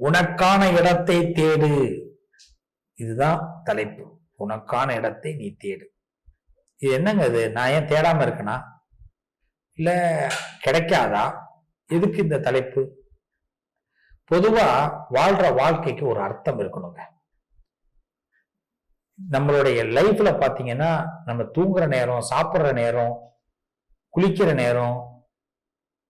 உனக்கான இடத்தை தேடு. இதுதான் தலைப்பு. உனக்கான இடத்தை நீ தேடு. இது என்னங்க இது நான் ஏன் தேடாம இருக்கேனா? இல்ல கிடைக்காதா? எதுக்கு இந்த தலைப்பு? பொதுவா வாழ்ற வாழ்க்கைக்கு ஒரு அர்த்தம் இருக்கணுங்க. நம்மளுடைய லைஃப்ல பாத்தீங்கன்னா நம்ம தூங்குற நேரம் சாப்பிட்ற நேரம் குளிக்கிற நேரம்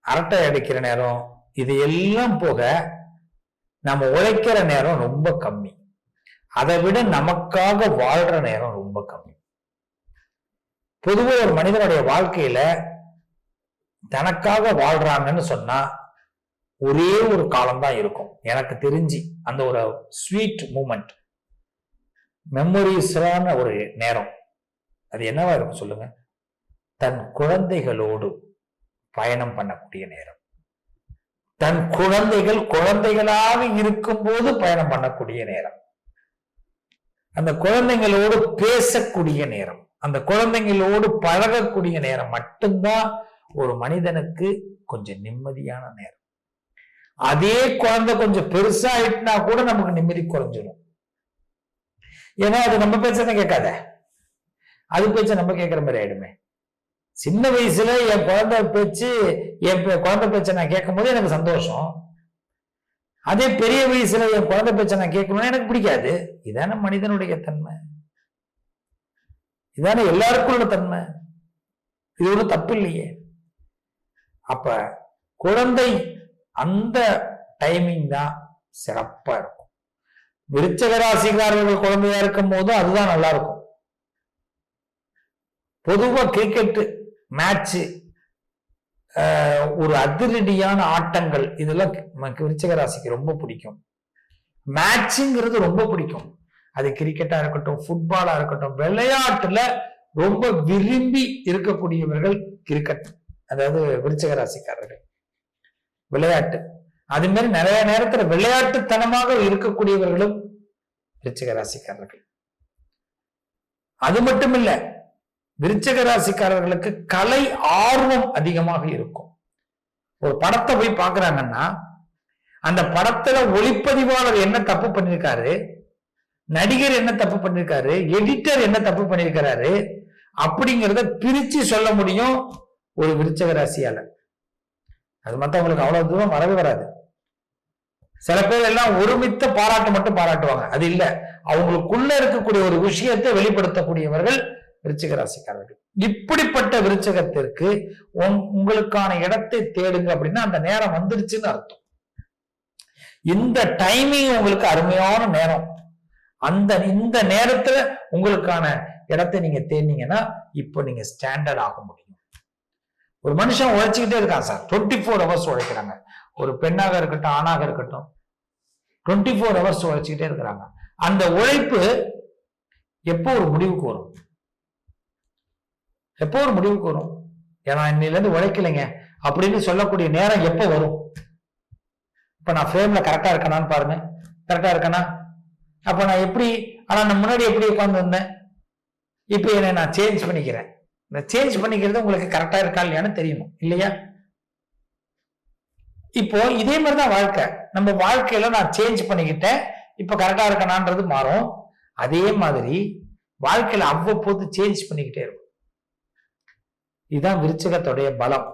அரட்டை அடிக்கிற நேரம் இது எல்லாம் போக நம்ம உழைக்கிற நேரம் ரொம்ப கம்மி. அதை விட நமக்காக வாழ்ற நேரம் ரொம்ப கம்மி. பொதுவாக ஒரு மனிதனுடைய வாழ்க்கையில தனக்காக வாழ்றாங்கன்னு சொன்னா ஒரே ஒரு காலம்தான் இருக்கும். எனக்கு தெரிஞ்சு அந்த ஒரு ஸ்வீட் மூமெண்ட் மெமரிஸான ஒரு நேரம். அது என்னவா இருக்கும் சொல்லுங்க? தன் குழந்தைகளோடு பயணம் பண்ணக்கூடிய நேரம். தன் குழந்தைகள் குழந்தைகளாக இருக்கும் போது பயணம் பண்ணக்கூடிய நேரம். அந்த குழந்தைங்களோடு பேசக்கூடிய நேரம். அந்த குழந்தைங்களோடு பழகக்கூடிய நேரம் மட்டும்தான் ஒரு மனிதனுக்கு கொஞ்சம் நிம்மதியான நேரம். அதே குழந்தை கொஞ்சம் பெருசாயிட்டுனா கூட நமக்கு நிம்மதி குறைஞ்சிடும் ஏன்னா அது நம்ம பேச்சதான் கேட்காத. அது பேச்ச நம்ம கேட்கிற மாதிரி ஆயிடுமே. சின்ன வயசுல என் குழந்தை பேச்சு என் குழந்தை பேச்சை நான் கேட்கும் போது எனக்கு சந்தோஷம். அதே பெரிய வயசுல என் குழந்தை பேச்சை நான் கேட்கணும்னா எனக்கு பிடிக்காது. இதான மனிதனுடைய தன்மை. இதான எல்லாருக்கும் உள்ள தன்மை. இது ஒன்றும் தப்பு இல்லையே. அப்ப குழந்தை அந்த டைமிங் தான் சிறப்பா இருக்கும். விருச்சக ராசிக்காரர்கள் குழந்தையா இருக்கும் போதும் அதுதான் நல்லா இருக்கும். பொதுவா கிரிக்கெட்டு மேட்ச்சு ஒரு அதிரடியான ஆட்டங்கள். இதெல்லாம் நமக்கு விருச்சக ராசிக்கு ரொம்ப பிடிக்கும். மேட்சுங்கிறது ரொம்ப பிடிக்கும். அது கிரிக்கெட்டா இருக்கட்டும் ஃபுட்பாலா இருக்கட்டும் விளையாட்டுல ரொம்ப விரும்பி இருக்கக்கூடியவர்கள் கிரிக்கெட் அதாவது விருச்சக ராசிக்காரர்கள். விளையாட்டு. அது மாதிரி நிறைய நேரத்துல விளையாட்டுத்தனமாக இருக்கக்கூடியவர்களும் விருச்சக ராசிக்காரர்கள். அது மட்டும் இல்லை விருச்சக ராசிக்காரர்களுக்கு கலை ஆர்வம் அதிகமாக இருக்கும். ஒரு படத்தை போய் பாக்குறாங்கன்னா அந்த படத்துல ஒளிப்பதிவாளர் என்ன தப்பு பண்ணிருக்காரு நடிகர் என்ன தப்பு பண்ணிருக்காரு எடிட்டர் என்ன தப்பு பண்ணிருக்கிறாரு அப்படிங்கிறத பிரிச்சு சொல்ல முடியும் ஒரு விருச்சக ராசியால அது மட்டும் அவங்களுக்கு அவ்வளவு தூரம் வரவே வராது. சில பேர் எல்லாம் ஒருமித்த பாராட்டு மட்டும் பாராட்டுவாங்க. அது இல்ல. அவங்களுக்குள்ள இருக்கக்கூடிய ஒரு விஷயத்தை வெளிப்படுத்தக்கூடியவர்கள் விருச்சிக ராசிக்காரர்கள். இப்படிப்பட்ட விருச்சகத்திற்கு உங்- உங்களுக்கான இடத்தை தேடுங்க அப்படின்னா அந்த நேரம் வந்துருச்சுன்னு அர்த்தம். இந்த டைமிங் உங்களுக்கு அருமையான நேரம். அந்த இந்த நேரத்துல உங்களுக்கான இடத்தை நீங்க தேடினீங்கன்னா இப்போ நீங்க ஸ்டாண்டர்ட் ஆக முடியும். ஒரு மனுஷன் உழைச்சிக்கிட்டே இருக்கான் சார். டுவெண்ட்டி ஃபோர் ஹவர்ஸ் உழைக்கிறாங்க. ஒரு பெண்ணாக இருக்கட்டும் ஆணாக இருக்கட்டும் டுவெண்ட்டி ஃபோர் ஹவர்ஸ் உழைச்சிக்கிட்டே இருக்கிறாங்க. அந்த உழைப்பு எப்போ ஒரு முடிவுக்கு வரும்? எப்போ ஒரு முடிவுக்கு வரும்? ஏன்னா இன்னிலேருந்து உழைக்கலைங்க. அப்படின்னு சொல்லக்கூடிய நேரம் எப்போ வரும்? இப்போ நான் ஃப்ரேமில் கரெக்டாக இருக்கேனான்னு பாருங்க. கரெக்டாக இருக்கனா? அப்போ நான் எப்படி ஆனால் நான் முன்னாடி எப்படி உட்காந்து வந்தேன் இப்போ என்னை நான் சேஞ்ச் பண்ணிக்கிறேன். இந்த சேஞ்ச் பண்ணிக்கிறது உங்களுக்கு கரெக்டாக இருக்கா இல்லையான்னு தெரியணும். இல்லையா? இப்போ இதே மாதிரி தான் வாழ்க்கை. நம்ம வாழ்க்கையில நான் சேஞ்ச் பண்ணிக்கிட்டேன். இப்போ கரெக்டாக இருக்கணான்றது மாறும். அதே மாதிரி வாழ்க்கையில அவ்வப்போது சேஞ்ச் பண்ணிக்கிட்டே இருக்கும். இதுதான் விருச்சகத்துடைய பலம்.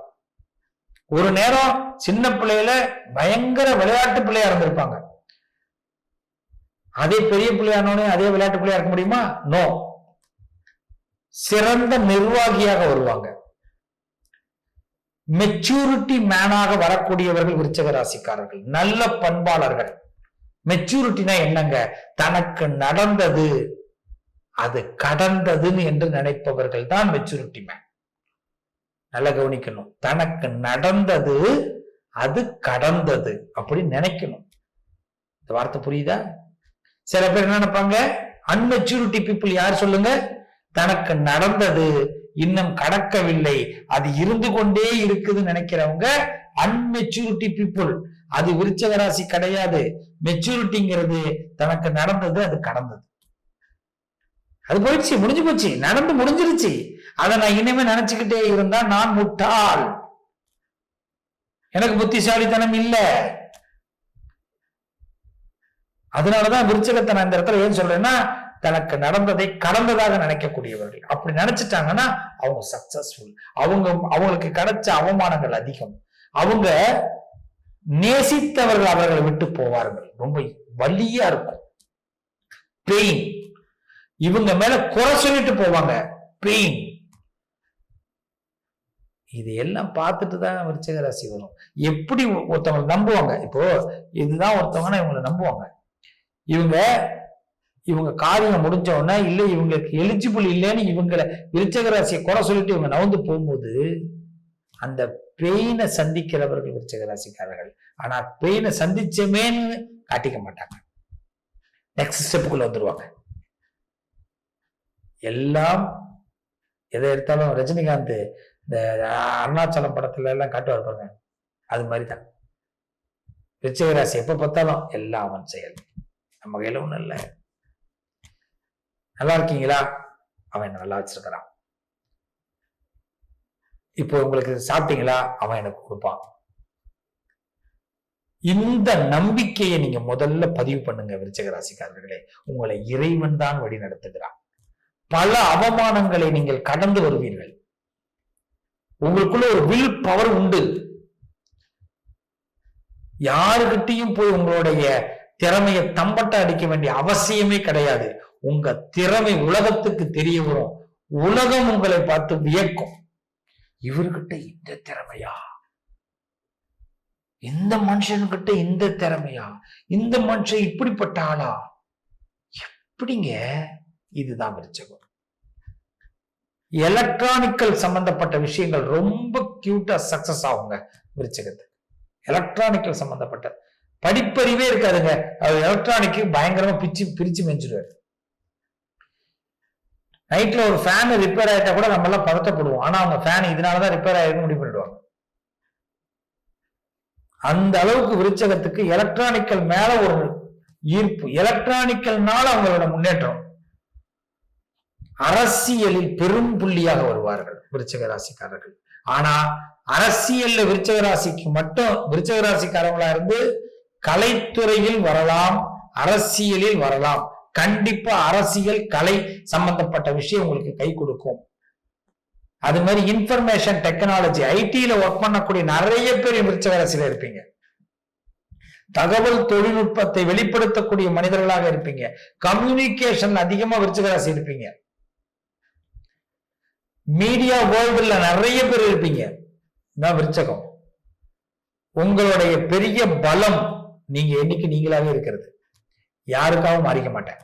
ஒரு நேரம் சின்ன பிள்ளையில பயங்கர விளையாட்டு பிள்ளையா இருந்திருப்பாங்க. அதே பெரிய பிள்ளையானோடனே அதே விளையாட்டு பிள்ளையா இருக்க முடியுமா? நோ சிறந்த நிர்வாகியாக வருவாங்க. மெச்சூரிட்டி மேனாக வரக்கூடியவர்கள் விருச்சக ராசிக்காரர்கள். நல்ல பண்பாளர்கள். மெச்சூரிட்டினா என்னங்க? தனக்கு நடந்தது. அது கடந்ததுன்னு என்று நினைப்பவர்கள் தான் மெச்சூரிட்டி மேன் நல்லா கவனிக்கணும். தனக்கு நடந்தது அது கடந்தது அப்படின்னு நினைக்கணும். இந்த வார்த்தை புரியுதா? சில பேர் என்ன நினைப்பாங்க? அன்மெச்சூரிட்டி பீப்புள் யார் சொல்லுங்க? தனக்கு நடந்தது இன்னும் கடக்கவில்லை. அது இருந்து கொண்டே இருக்குதுன்னு நினைக்கிறவங்க அன்மெச்சூரிட்டி பீப்புள் அது விருச்சக ராசி கிடையாது. மெச்சூரிட்டிங்கிறது தனக்கு நடந்தது அது கடந்தது. அது போயிடுச்சு முடிஞ்சு போச்சு. நடந்து முடிஞ்சிருச்சு. அதை நான் இனிமே நினைச்சுக்கிட்டே இருந்தா நான் முட்டாள். எனக்கு புத்திசாலித்தனம் இல்ல. அதனாலதான் விருச்சகத்தை நான் இந்த இடத்துல ஏன் சொல்றேன்னா தனக்கு நடந்ததை கடந்ததாக நினைக்கக்கூடியவர்கள். அப்படி நினைச்சிட்டாங்கன்னா அவங்க சக்சஸ்ஃபுல் அவங்க அவங்களுக்கு கிடைச்ச அவமானங்கள் அதிகம். அவங்க நேசித்தவர்கள் அவர்களை விட்டு போவார்கள். ரொம்ப வலியா இருக்கும். பெயின் இவங்க மேல குறை சொல்லிட்டு போவாங்க. பெயின் இது எல்லாம் பார்த்துட்டு தான் விருச்சக ராசி வரும். எப்படி ஒருத்தவங்களை நம்புவாங்க? இப்போ இதுதான் ஒருத்தவங்கன்னா இவங்களை நம்புவாங்க. இவங்க இவங்க காரியம் முடிஞ்ச உடனே இல்லை இவங்களுக்கு எலிஜிபிள் இல்லைன்னு இவங்களை விருச்சக ராசியை குறை சொல்லிட்டு இவங்க நவந்து போகும்போது அந்த பெயினை சந்திக்கிறவர்கள் விருச்சக ராசிக்காரர்கள். ஆனா பெயினை சந்திச்சமேன்னு காட்டிக்க மாட்டாங்க. நெக்ஸ்ட் ஸ்டெப்புக்குள்ள வந்துருவாங்க. எல்லாம் எதை எடுத்தாலும் ரஜினிகாந்த் இந்த அருணாச்சலம் படத்துல எல்லாம் காட்டுவார் பாருங்க. அது மாதிரி தான் ரிச்சகராசி எப்போ பார்த்தாலும் எல்லாம் அவன் செயல். நம்ம கையில் ஒண்ணும் இல்லை. நல்லா இருக்கீங்களா? அவன் நல்லா வச்சிருக்கிறான். இப்போ உங்களுக்கு சாப்பிட்டீங்களா? அவன் எனக்கு கொடுப்பான். இந்த நம்பிக்கையை நீங்க முதல்ல பதிவு பண்ணுங்க விருச்சக ராசிக்காரர்களே உங்களை இறைவன் தான் வழி நடத்துகிறான் பல அவமானங்களை நீங்கள் கடந்து வருவீர்கள். உங்களுக்குள்ள ஒரு வில் பவர் உண்டு. யாருகிட்டையும் போய் உங்களுடைய திறமையை தம்பட்ட அடிக்க வேண்டிய அவசியமே கிடையாது. உங்க திறமை உலகத்துக்கு தெரிய வரும். உலகம் உங்களை பார்த்து வியக்கும். இவர்கிட்ட இந்த திறமையா? இந்த மனுஷன்கிட்ட இந்த திறமையா? இந்த மனுஷன் இப்படிப்பட்ட ஆளா எப்படிங்க? இதுதான் விருச்சகம். எலக்ட்ரானிக்கல் சம்பந்தப்பட்ட விஷயங்கள் ரொம்ப கியூட்டா சக்சஸ் ஆகுங்க விருச்சகத்துக்கு. எலக்ட்ரானிக்கல் சம்பந்தப்பட்ட. படிப்பறிவே இருக்காதுங்க. அது எலக்ட்ரானிக்கு பயங்கரமா பிச்சு பிரிச்சு மெஞ்சிடுவாரு. நைட்ல ஒரு ஃபேன் ரிப்பேர் ஆயிட்டா கூட நம்ம எல்லாம் பதட்டப்படுவோம். ஆனா அவங்க ஃபேன் இதனாலதான் ரிப்பேர் ஆயிருக்கு முடிவு பண்ணிடுவாங்க. அந்த அளவுக்கு விருச்சகத்துக்கு எலக்ட்ரானிக்கல் மேல ஒரு ஈர்ப்பு. எலக்ட்ரானிக்கல்னால அவங்களோட முன்னேற்றம். அரசியலில் பெரும் புள்ளியாக வருவார்கள் விருச்சக ராசிக்காரர்கள். ஆனா அரசியல்ல விருச்சக ராசிக்கு மட்டும் விருச்சக ராசிக்காரங்களா இருந்து கலைத்துறையில் வரலாம் அரசியலில் வரலாம். கண்டிப்பா அரசியல் கலை சம்பந்தப்பட்ட விஷயம் உங்களுக்கு கை கொடுக்கும். அது மாதிரி இன்ஃபர்மேஷன் டெக்னாலஜி ஐடியில ஒர்க் பண்ணக்கூடிய நிறைய பேர் விருச்சக ராசியில இருப்பீங்க. தகவல் தொழில்நுட்பத்தை வெளிப்படுத்தக்கூடிய மனிதர்களாக இருப்பீங்க. கம்யூனிகேஷன் அதிகமா விருச்சக ராசி இருப்பீங்க. மீடியா வேர்ல்டுல நிறைய பேர் இருப்பீங்க. நான் விருச்சகம். உங்களுடைய பெரிய பலம் நீங்க என்னைக்கு நீங்களாவே இருக்கிறது. யாருக்காகவும் மாறிக்க மாட்டேன்.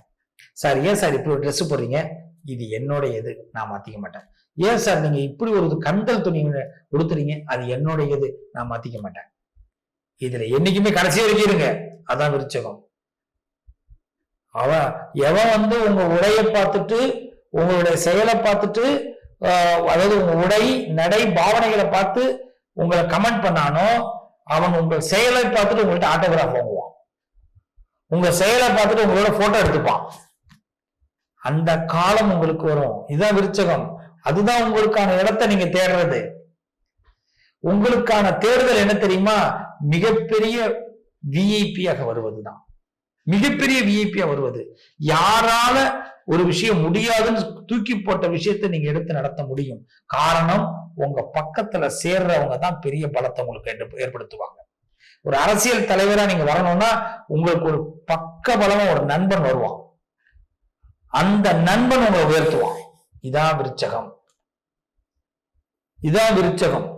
சார் ஏன் சார் இப்படி ஒரு ட்ரெஸ் போடுறீங்க? இது என்னோட எது நான் மாத்திக்க மாட்டேன். ஏன் சார் நீங்க இப்படி ஒரு கண்கள் துணி கொடுத்துறீங்க அது என்னோட எது நான் மாத்திக்க மாட்டேன். இதுல என்னைக்குமே கடைசியா இருக்கிறீங்க அதான் விருச்சகம். அவன் எவன் வந்து உங்க உடைய பார்த்துட்டு உங்களுடைய செயலை பார்த்துட்டு அதாவது உங்க உடை நடை பாவனைகளை பார்த்து உங்களை கமெண்ட் பண்ணானோ அவன் உங்கள் செயலை பார்த்துட்டு உங்கள்கிட்ட ஆட்டோகிராஃப் வாங்குவான். உங்க செயலை பார்த்துட்டு உங்களோட போட்டோ எடுத்துப்பான். அந்த காலம் உங்களுக்கு வரும். இதுதான் விருச்சகம். அதுதான் உங்களுக்கான இடத்தை நீங்க தேடுறது. உங்களுக்கான தேர்தல் என்ன தெரியுமா? மிகப்பெரிய விஐபியாக வருவதுதான். மிகப்பெரிய விஐபியா வருவது. யாரால ஒரு விஷயம் முடியாதுன்னு தூக்கி போட்ட விஷயத்தை நீங்க எடுத்து நடத்த முடியும். காரணம் உங்க பக்கத்துல சேர்றவங்க தான் பெரிய பலத்தை உங்களுக்கு ஏற்படுத்துவாங்க. ஒரு அரசியல் தலைவரா நீங்க வரணும்னா உங்களுக்கு ஒரு பக்க பலமா ஒரு நண்பன் வருவான். அந்த நண்பன் உங்களை உயர்த்துவான். இதான் விருச்சகம். இதான் விருச்சகம்.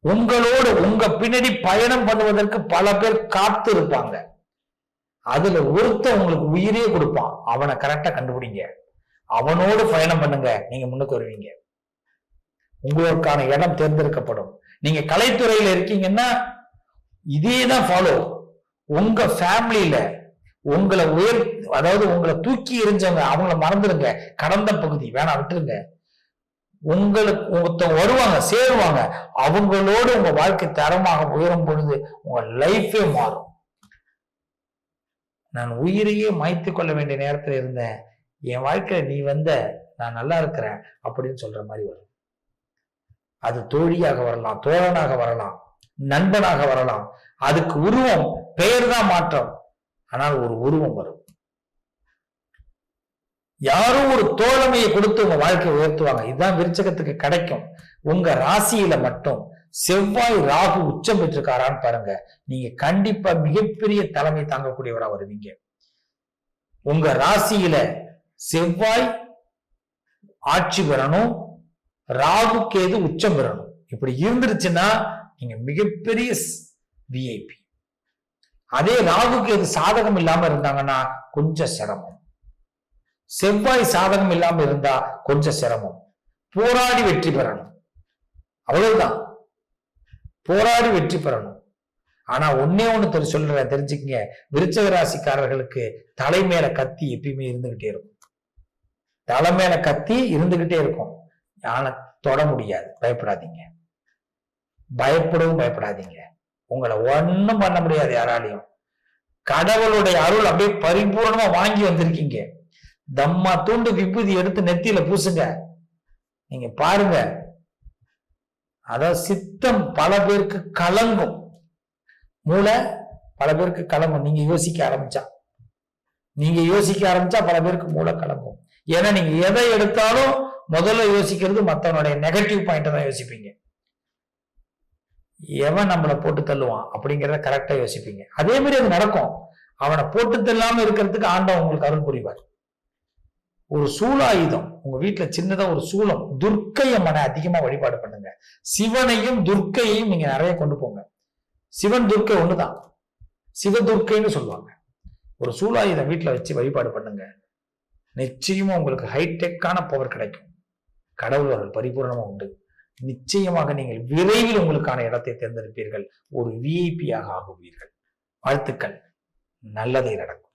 உங்களோடு உங்க பின்னாடி பயணம் பண்ணுவதற்கு பல பேர் காத்து இருப்பாங்க அதுல ஒருத்த உங்களுக்கு உயிரே கொடுப்பான். அவனை கரெக்டா கண்டுபிடிங்க. அவனோடு பயணம் பண்ணுங்க. நீங்க முன்னுக்கு வருவீங்க. உங்களுக்கான இடம் தேர்ந்தெடுக்கப்படும். நீங்க கலைத்துறையில இருக்கீங்கன்னா இதே தான் ஃபாலோ உங்க ஃபேமிலியில உங்களை உயர் அதாவது உங்களை தூக்கி எரிஞ்சவங்க அவங்கள மறந்துடுங்க கடந்த பகுதி வேணாம் விட்டுருங்க. உங்களுக்கு ஒருத்தவங்க வருவாங்க சேருவாங்க. அவங்களோடு உங்க வாழ்க்கை தரமாக உயரும் பொழுது உங்க லைஃபே மாறும். நான் உயிரையே மாய்த்து கொள்ள வேண்டிய நேரத்தில் இருந்தேன். என் வாழ்க்கையில நீ வந்த நான் நல்லா இருக்கிறேன் அப்படின்னு சொல்ற மாதிரி வரும். அது தோழியாக வரலாம் தோழனாக வரலாம் நண்பனாக வரலாம். அதுக்கு உருவம் பெயர் தான் மாற்றம். ஆனால் ஒரு உருவம் வரும். யாரும் ஒரு தோழமையை கொடுத்து உங்க வாழ்க்கையை உயர்த்துவாங்க. இதுதான் விருச்சகத்துக்கு கிடைக்கும். உங்க ராசியில மட்டும் செவ்வாய் ராகு உச்சம் பெற்றிருக்காரான்னு பாருங்க. நீங்க கண்டிப்பா மிகப்பெரிய தலைமை தாங்கக்கூடியவரா வருவீங்க. உங்க ராசியில செவ்வாய் ஆட்சி பெறணும் ராகு கேது உச்சம் பெறணும். இப்படி இருந்துருச்சுன்னா நீங்க மிகப்பெரிய விஐபி அதே ராகு கேது சாதகம் இல்லாம இருந்தாங்கன்னா கொஞ்சம் சிரமம். செவ்வாய் சாதகம் இல்லாம இருந்தா கொஞ்சம் சிரமம். போராடி வெற்றி பெறணும். அவ்வளவுதான். போராடி வெற்றி பெறணும். ஆனா ஒன்னே ஒண்ணு தெரி சொல்ற தெரிஞ்சுக்கங்க. விருச்சக ராசிக்காரர்களுக்கு தலை மேல கத்தி எப்பயுமே இருந்துகிட்டே இருக்கும். தலை மேல கத்தி இருந்துகிட்டே இருக்கும். ஆனா தொட முடியாது. பயப்படாதீங்க. பயப்படவும் பயப்படாதீங்க. உங்களை ஒண்ணும் பண்ண முடியாது யாராலையும். கடவுளுடைய அருள் அப்படியே பரிபூர்ணமா வாங்கி வந்திருக்கீங்க. தம்மா தூண்டு விபூதி எடுத்து நெத்தியில பூசுங்க. நீங்க பாருங்க. அதாவது சித்தம் பல பேருக்கு கலங்கும். மூளை பல பேருக்கு கலங்கும். நீங்க யோசிக்க ஆரம்பிச்சா. நீங்க யோசிக்க ஆரம்பிச்சா பல பேருக்கு மூளை கலங்கும். ஏன்னா நீங்க எதை எடுத்தாலும் முதல்ல யோசிக்கிறது மற்றவனுடைய நெகட்டிவ் பாயிண்ட்டை தான் யோசிப்பீங்க. எவன் நம்மளை போட்டு தள்ளுவான் அப்படிங்கிறத கரெக்டா யோசிப்பீங்க. அதே மாதிரி அது நடக்கும். அவனை போட்டு தள்ளாம இருக்கிறதுக்கு ஆண்டவன் உங்களுக்கு அருள் புரிவார். ஒரு சூலாயுதம். உங்க வீட்டுல சின்னதா ஒரு சூலம். துர்க்கைய மனை அதிகமா வழிபாடு பண்ணுங்க. சிவனையும் துர்க்கையையும் நீங்க நிறைய கொண்டு போங்க. சிவன் துர்க்கை ஒண்ணுதான். சிவதுர்க்கைன்னு சொல்லுவாங்க. ஒரு சூலாயுதம் வீட்டுல வச்சு வழிபாடு பண்ணுங்க. நிச்சயமா உங்களுக்கு ஹைடெக்கான பவர் கிடைக்கும். கடவுள் அவர்கள் பரிபூர்ணமா உண்டு. நிச்சயமாக நீங்கள் விரைவில் உங்களுக்கான இடத்தை தேர்ந்தெடுப்பீர்கள். ஒரு விஐபியாக ஆகுவீர்கள். வாழ்த்துக்கள். நல்லதை நடக்கும்.